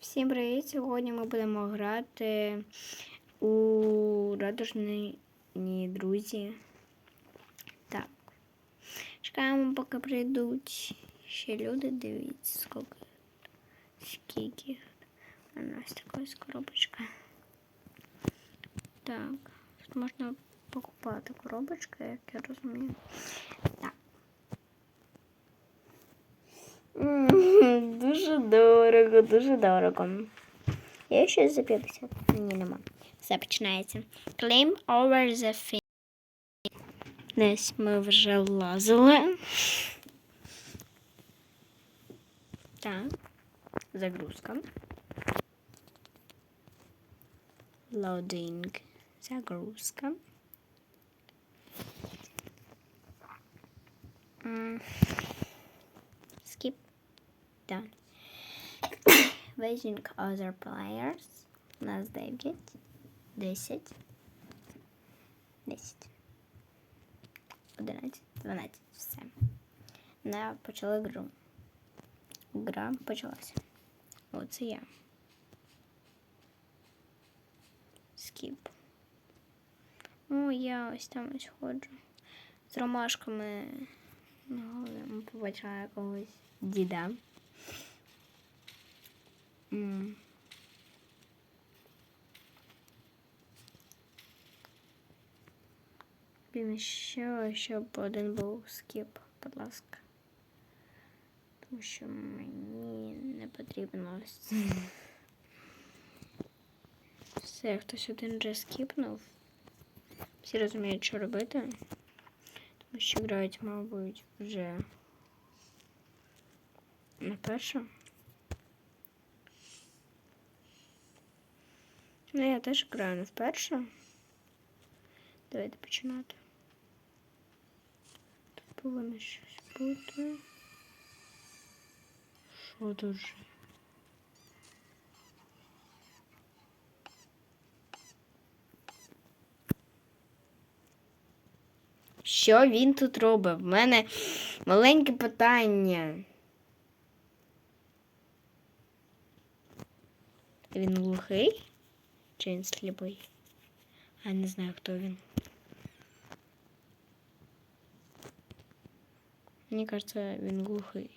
Всім привіт! Сьогодні ми будемо грати у радужні друзі. Так. Чекаємо, поки прийдуть ще люди. Дивіться, скільки. Скільки. У нас така коробочка. Так. Тут можна покупати коробочки, як я розумію. дорого, дуже дорого. Є щось за 50? Ні, нема. Все починається. Claim over the fin. Десь ми вже лазили. Так. Загрузка. Loading. Загрузка. М. Skip. Done. Waiting other players. У нас 9, 10, 10, 11, 12. Все. Не почали гру. Гра почалася. Оце я. Скіп. О, я ось там ось ходжу. З ромашками. Ну, побачила якогось діда. Блін, що, щоб один був скіп, будь ласка. Тому що мені не потрібно. Все, хтось один вже скіпнув. Всі розуміють, що робити. Тому що грають, мабуть, вже на першу. Ну, я теж граю не вперше. Давайте починати. Тут повинно щось бути. Що тут же? Що він тут робить? В мене маленьке питання. Він глухий? Чи він сліпий? Я не знаю, хто він. Мені кажется, він глухий.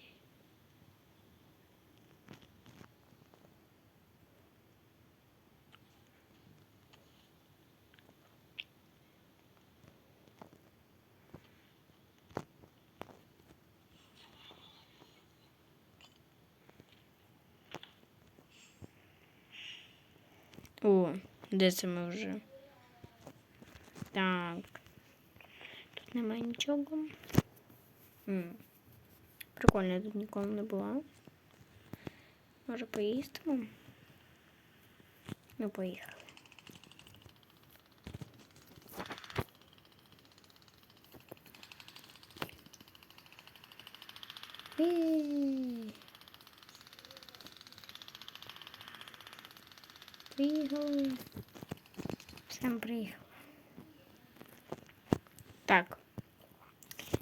О, де це ми вже? Так. Тут немає нічого. М. Прикольно, я тут ніколи не була. Може поїстимо? Ну, поїхали. Ві. Приїхали. Всем приїхали. Так.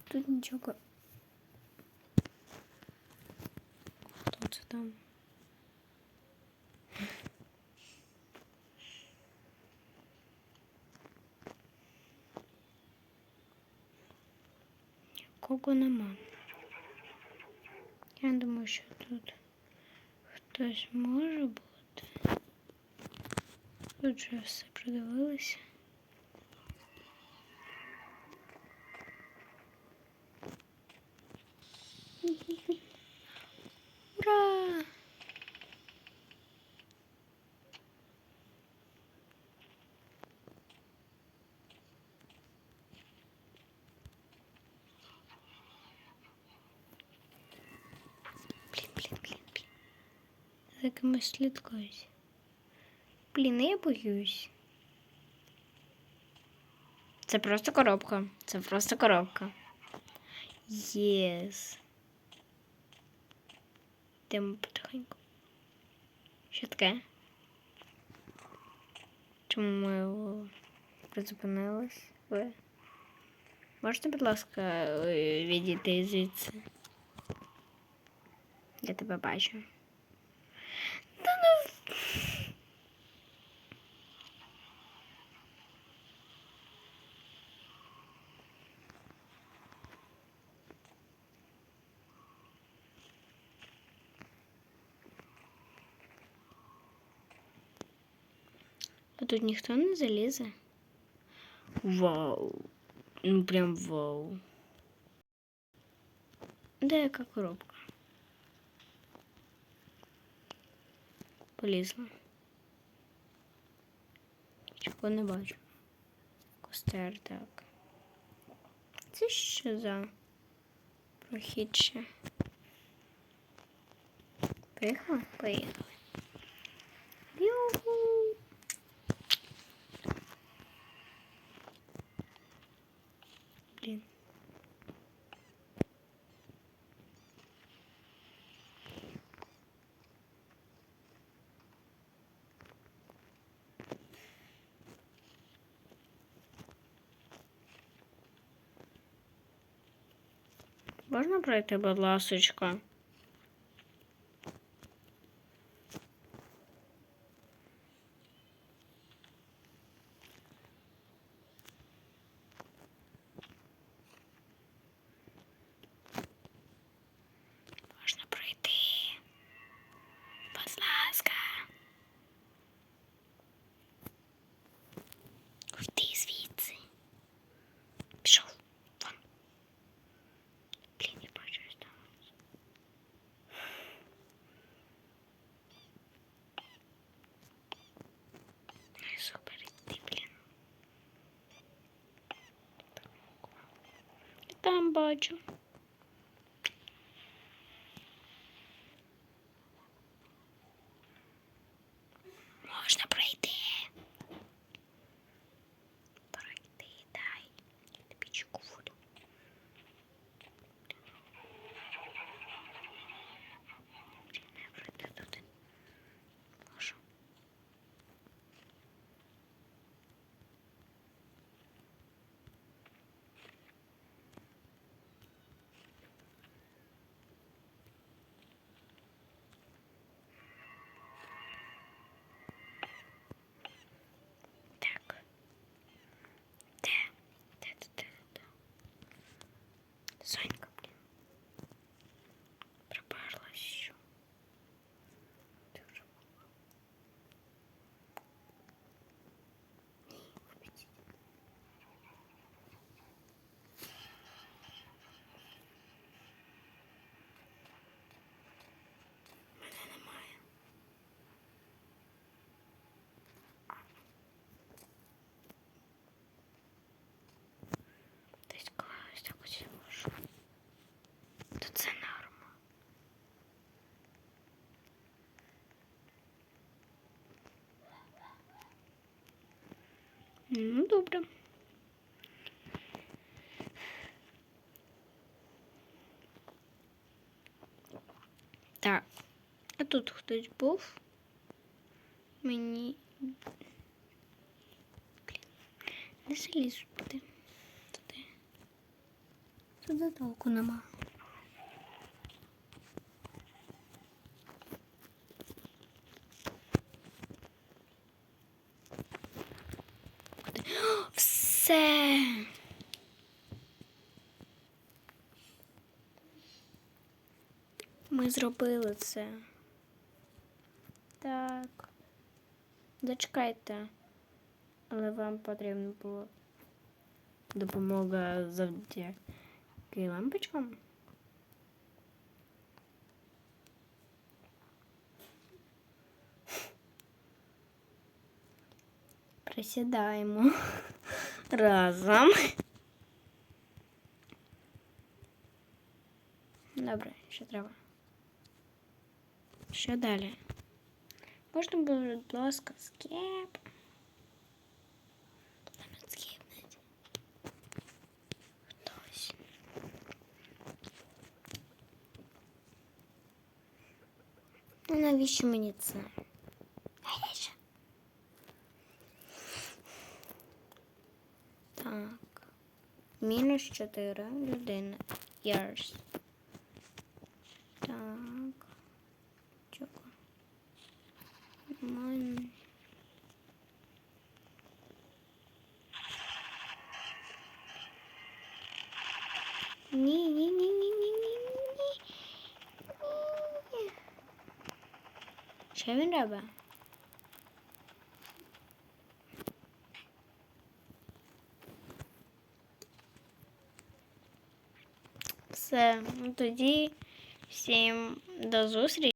Тут нічого. Хто це там? Кого нема. Я думаю, що тут хтось може бути. Тут вже все продивилися. Ура! Блін, блін, блін, блін. За кимось слідкують. Блін, я боюсь. Це просто коробка. Це просто коробка. Єс. Йдемо потихеньку. Що таке? Чому ми призупинились? Ви? Можете, будь ласка, е, відійти звідси? Я тебе бачу. тут ніхто не залізе. Вау. Ну прям вау. Де яка коробка? Полізла. Нічого не бачу. Костер, так. Це що за прохід ще? Поїхали? Поїхали. Юху! Можна пройти, будь ласочка? Можна пройти. Будь ласка. Уйди звідси. Пішов. Вон. Блін, я бачу, що сталося. Ну і супер, іди, блін. Я Там бачу. Ну, добре. Так. А тут хтось був? Мені. Блін. Не залізу туди. Туди. Туди толку нема. Все. Ми зробили це. Так. Зачекайте. Але вам потрібна була допомога завдяки лампочкам. Присідаємо разом. Добре, що треба? Що далі? Можна було, будь ласка, скеп. Мене скіпнуть. Хтось. Ну навіщо мені це? Мінус 4 людини. Years. Так. Чого? Ні, ні, ні, ні, ні, ні, ні. Ні. Що він робить? Все, ну тоді всім до зустрічі.